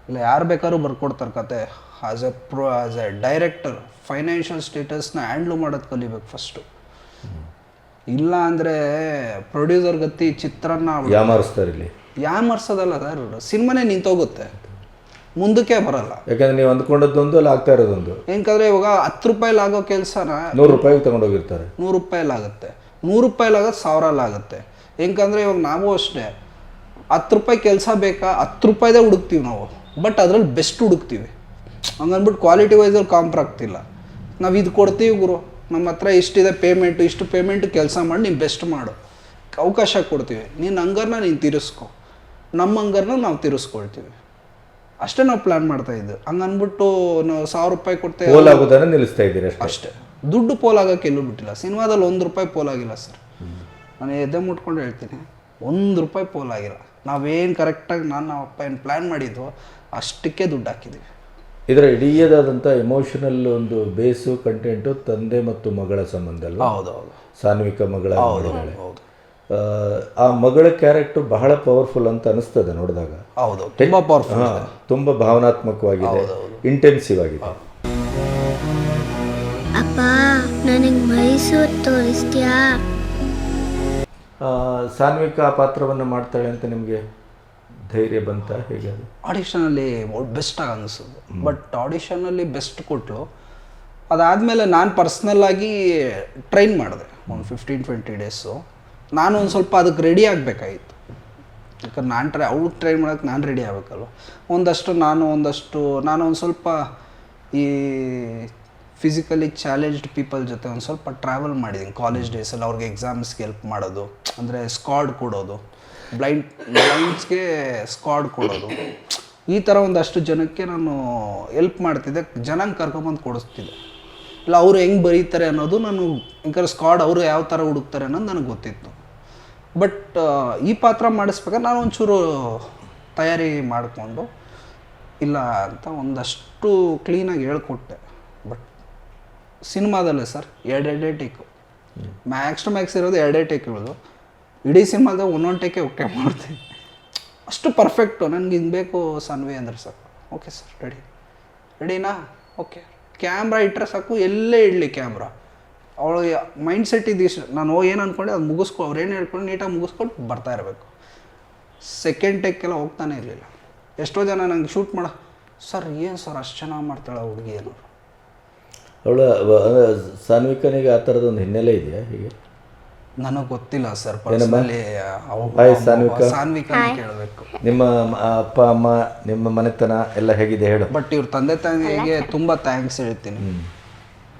ಇಲ್ಲ ಯಾರು ಬೇಕಾದ್ರೂ ಬರ್ಕೊಡ್ತಾರೆ ಕತೆ. As a pro as a director financial ಸ್ಟೇಟಸ್ನ ಹ್ಯಾಂಡ್ಲ್ ಮಾಡೋದು ಕಲಿಬೇಕು ಫಸ್ಟು ಇಲ್ಲ ಅಂದರೆ ಪ್ರೊಡ್ಯೂಸರ್ ಗತಿ ಚಿತ್ರಾನ್ನ ಯಾಮಾರಿಸ್ತಾರೆ ಇಲ್ಲಿ? ಯಾಮರ್ಸೋದಲ್ಲ ಸರ್ ಸಿನಿಮಾನೇ ನಿಂತೋಗುತ್ತೆ. ಮುಂದಕ್ಕೆ ಬರಲ್ಲ. ಯಾಕಂದ್ರೆ ನೀವು ಅಂದ್ಕೊಂಡದ್ದೊಂದು ಅಲ್ಲಿ ಆಗ್ತಾ ಇರೋದೊಂದು. ಹೆಂಗಂದ್ರೆ ಇವಾಗ ಹತ್ತು ರೂಪಾಯಿಲಿ ಆಗೋ ಕೆಲಸನ ನೂರು ರೂಪಾಯಿಗೆ ತಗೊಂಡೋಗಿರ್ತಾರೆ. ನೂರು ರೂಪಾಯಿಲಿ ಆಗುತ್ತೆ ನೂರು ರೂಪಾಯಿಲಿ ಆಗೋದು ಸಾವಿರಲ್ಲಿ ಆಗುತ್ತೆ ಏನಕ್ಕಂದ್ರೆ ಇವಾಗ ನಾವು ಅಷ್ಟೇ. ಹತ್ತು ರೂಪಾಯಿ ಕೆಲಸ ಬೇಕಾ? ಹತ್ತು ರೂಪಾಯಿದೇ ಹುಡುಕ್ತೀವಿ ನಾವು. ಬಟ್ ಅದ್ರಲ್ಲಿ ಬೆಸ್ಟ್ ಹುಡುಕ್ತೀವಿ. ಹಂಗಂದ್ಬಿಟ್ಟು ಕ್ವಾಲಿಟಿ ವೈಸಲ್ಲಿ ಕಾಂಪ್ರ ಆಗ್ತಿಲ್ಲ. ನಾವು ಇದು ಕೊಡ್ತೀವಿ ಗುರು. ನಮ್ಮ ಹತ್ರ ಇಷ್ಟಿದೆ ಪೇಮೆಂಟು ಇಷ್ಟು ಪೇಮೆಂಟು ಕೆಲಸ ಮಾಡಿ ನೀನು ಬೆಸ್ಟ್ ಮಾಡು. ಅವಕಾಶ ಕೊಡ್ತೀವಿ. ನೀನು ಹಂಗಾರ ನೀನು ತಿರ್ಸ್ಕೊ. ನಮ್ಮ ಹಂಗರ್ನ ನಾವು ತಿರ್ಸ್ಕೊಳ್ತೀವಿ. ಅಷ್ಟೇ ನಾವು ಪ್ಲ್ಯಾನ್ ಮಾಡ್ತಾ ಇದ್ದು. ಹಂಗೆ ಅಂದ್ಬಿಟ್ಟು ನಾವು ಸಾವಿರ ರೂಪಾಯಿ ಕೊಡ್ತೇವೆ ಪೋಲ್ ಆಗೋದನ್ನು ನಿಲ್ಲಿಸ್ತಾ ಇದ್ದೀರಿ ಅಷ್ಟೇ. ಅಷ್ಟೇ. ದುಡ್ಡು ಪೋಲಾಗಕ್ಕೆ ಎಲ್ಲೂ ಬಿಟ್ಟಿಲ್ಲ. ಸಿನಿಮಾದಲ್ಲಿ ಒಂದು ರೂಪಾಯಿ ಪೋಲಾಗಿಲ್ಲ ಸರ್. ನಾನು ಎದೆ ಮುಟ್ಕೊಂಡು ಹೇಳ್ತೀನಿ. ಒಂದು ರೂಪಾಯಿ ಪೋಲಾಗಿಲ್ಲ. ನಾವೇನು ಕರೆಕ್ಟಾಗಿ ನಾನು ನಮ್ಮ ಅಪ್ಪ ಏನು ಪ್ಲ್ಯಾನ್ ಮಾಡಿದ್ವೋ ಅಷ್ಟಕ್ಕೆ ದುಡ್ಡು ಹಾಕಿದ್ದೀವಿ ಇದರ ಇಡೀದಾದಂಥ ಎಮೋಷನಲ್ ಒಂದು ಬೇಸು ಕಂಟೆಂಟು ತಂದೆ ಮತ್ತು ಮಗಳ ಸಂಬಂಧ ಅಲ್ಲ ಹೌದು ಹೌದು ಸಾನ್ವಿಕ ಮಗಳ ಹೌದು ಹೌದು. ಆ, ಮಗಳ ಕ್ಯಾರೆಕ್ಟರ್ ಬಹಳ ಪವರ್ಫುಲ್ ಅಂತ ಅನಿಸ್ತದೆ ನೋಡಿದಾಗ. ಹೌದು ತುಂಬ ಪವರ್ಫುಲ್ ತುಂಬಾ ಭಾವನಾತ್ಮಕವಾಗಿದೆ ಇಂಟೆನ್ಸಿವ್ ಆಗಿದೆ. ಅಪ್ಪ ನನಗೆ ಮೈಸೂರು ತೋರಿಸ್ತೀಯಾ? ಆ, ಸಾನ್ವಿಕ ಆ ಪಾತ್ರವನ್ನು ಮಾಡ್ತಾಳೆ ಅಂತ ನಿಮಗೆ ಧೈರ್ಯ ಬಂತ? ಹೇಗೆ ಅದು? ಆಡಿಷನಲ್ಲಿ ಬೆಸ್ಟಾಗಿ ಅನಿಸೋದು. ಬಟ್ ಆಡಿಷನಲ್ಲಿ ಬೆಸ್ಟ್ ಕೊಟ್ಟಳು ಅದಾದಮೇಲೆ ನಾನು ಪರ್ಸ್ನಲ್ಲಾಗಿ ಟ್ರೈನ್ ಮಾಡಿದೆ. ಒಂದು ಫಿಫ್ಟೀನ್ ಟ್ವೆಂಟಿ ಡೇಸು ನಾನು ಒಂದು ಸ್ವಲ್ಪ ಅದಕ್ಕೆ ರೆಡಿ ಆಗಬೇಕಾಗಿತ್ತು ಯಾಕಂದ್ರೆ ನಾನು ಟ್ರೈ ಅವ್ರು ಟ್ರೈ ಮಾಡೋಕ್ಕೆ ನಾನು ರೆಡಿ ಆಗಬೇಕಲ್ವ? ಒಂದಷ್ಟು ನಾನು ಒಂದಷ್ಟು ನಾನು ಒಂದು ಸ್ವಲ್ಪ ಈ ಫಿಸಿಕಲಿ ಚಾಲೆಂಜ್ಡ್ ಪೀಪಲ್ ಜೊತೆ ಒಂದು ಸ್ವಲ್ಪ ಟ್ರಾವೆಲ್ ಮಾಡಿದ್ದೀನಿ ಕಾಲೇಜ್ ಡೇಸಲ್ಲಿ ಅವ್ರಿಗೆ ಎಕ್ಸಾಮ್ಸ್ಗೆ ಹೆಲ್ಪ್ ಮಾಡೋದು, ಅಂದರೆ ಸ್ಕಾಡ್ ಕೊಡೋದು. ಬ್ಲೈಂಡ್ ಬ್ಲೈಂಡ್ಸ್ಗೆ ಸ್ಕಾಡ್ ಕೊಡೋದು. ಈ ಥರ ಒಂದಷ್ಟು ಜನಕ್ಕೆ ನಾನು ಹೆಲ್ಪ್ ಮಾಡ್ತಿದ್ದೆ. ಜನಂಗೆ ಕರ್ಕೊಂಬಂದು ಕೊಡಿಸ್ತಿದ್ದೆ. ಇಲ್ಲ, ಅವರು ಹೆಂಗೆ ಬರೀತಾರೆ ಅನ್ನೋದು ನಾನು, ಯಾಕಂದ್ರೆ ಸ್ಕಾಡ್ ಅವರು ಯಾವ ಥರ ಹುಡುಕ್ತಾರೆ ಅನ್ನೋದು ನನಗೆ ಗೊತ್ತಿತ್ತು. ಬಟ್ ಈ ಪಾತ್ರ ಮಾಡಿಸ್ಬೇಕಾದ್ರೆ ನಾನು ಒಂಚೂರು ತಯಾರಿ ಮಾಡಿಕೊಂಡು ಇಲ್ಲ ಅಂತ ಒಂದಷ್ಟು ಕ್ಲೀನಾಗಿ ಹೇಳ್ಕೊಟ್ಟೆ. ಬಟ್ ಸಿನಿಮಾದಲ್ಲೇ ಸರ್ ಎರಡೆರಡೇ ಟೇಕು ಮ್ಯಾಕ್ಸ್ ಟು ಮ್ಯಾಕ್ಸ್ ಇರೋದು ಎರಡೇ ಟೇಕ್ ಇರೋದು. ಇಡೀ ಸಿನಿಮಾದಾಗ ಒಂದೊಂದು ಟೇಕೆ ಓಕೆ ಮಾಡ್ತೀನಿ. ಅಷ್ಟು ಪರ್ಫೆಕ್ಟು ನನಗೆ ಹಿಂಗೆ ಬೇಕು ಸನ್ವಿ ಅಂದ್ರೆ ಸಾಕು. ಓಕೆ ಸರ್ ರೆಡಿ ರೆಡಿನಾ ಓಕೆ ಕ್ಯಾಮ್ರಾ ಇಟ್ಟರೆ ಸಾಕು, ಎಲ್ಲೇ ಇಡಲಿ ಕ್ಯಾಮ್ರಾ ಅವಳಿಗೆ ಮೈಂಡ್ ಸೆಟ್ ಇದಿಷ್ಟು ನಾನು ಏನು ಅಂದ್ಕೊಂಡೆ ಅದು ಮುಗಿಸ್ಕೊ ಅವ್ರು ಏನು ಹೇಳ್ಕೊಂಡು ನೀಟಾಗಿ ಮುಗಿಸ್ಕೊಂಡು ಬರ್ತಾ ಇರಬೇಕು. ಸೆಕೆಂಡ್ ಟೆಕ್ಕೆಲ್ಲ ಹೋಗ್ತಾನೆ ಇರಲಿಲ್ಲ. ಎಷ್ಟೋ ಜನ ನಂಗೆ ಶೂಟ್ ಮಾಡ ಸರ್ ಏನು ಸರ್ ಅಷ್ಟು ಚೆನ್ನಾಗಿ ಮಾಡ್ತಾಳೆ ಹುಡುಗಿ ಏನು? ಅವಳ ಸಾನ್ವಿಕನಿಗೆ ಆ ಥರದೊಂದು ಹಿನ್ನೆಲೆ ಇದೆಯಾ ಹೀಗೆ? ನನಗೆ ಗೊತ್ತಿಲ್ಲ ಸರ್ ಪರ್ಸನಲಿ ಸಾನ್ವಿಕ. ಸಾನ್ವಿಕನ ಕೇಳಬೇಕು. ನಿಮ್ಮ ಅಪ್ಪ ಅಮ್ಮ ನಿಮ್ಮ ಮನೆತನ ಎಲ್ಲ ಹೇಗಿದೆ ಹೇಳು. ಬಟ್ ಇವ್ರ ತಂದೆ ತಾಯಿಗೆ ತುಂಬ ಥ್ಯಾಂಕ್ಸ್ ಹೇಳ್ತೀನಿ.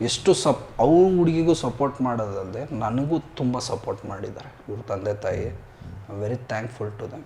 ಎಷ್ಟು ಸಪ್, ಅವ್ರ ಹುಡುಗಿಗೂ ಸಪೋರ್ಟ್ ಮಾಡೋದಲ್ಲದೆ ನನಗೂ ತುಂಬ ಸಪೋರ್ಟ್ ಮಾಡಿದ್ದಾರೆ. ಇವ್ರ ತಂದೆ ತಾಯಿ ವೆರಿ ಥ್ಯಾಂಕ್ಫುಲ್ ಟು ದಮ್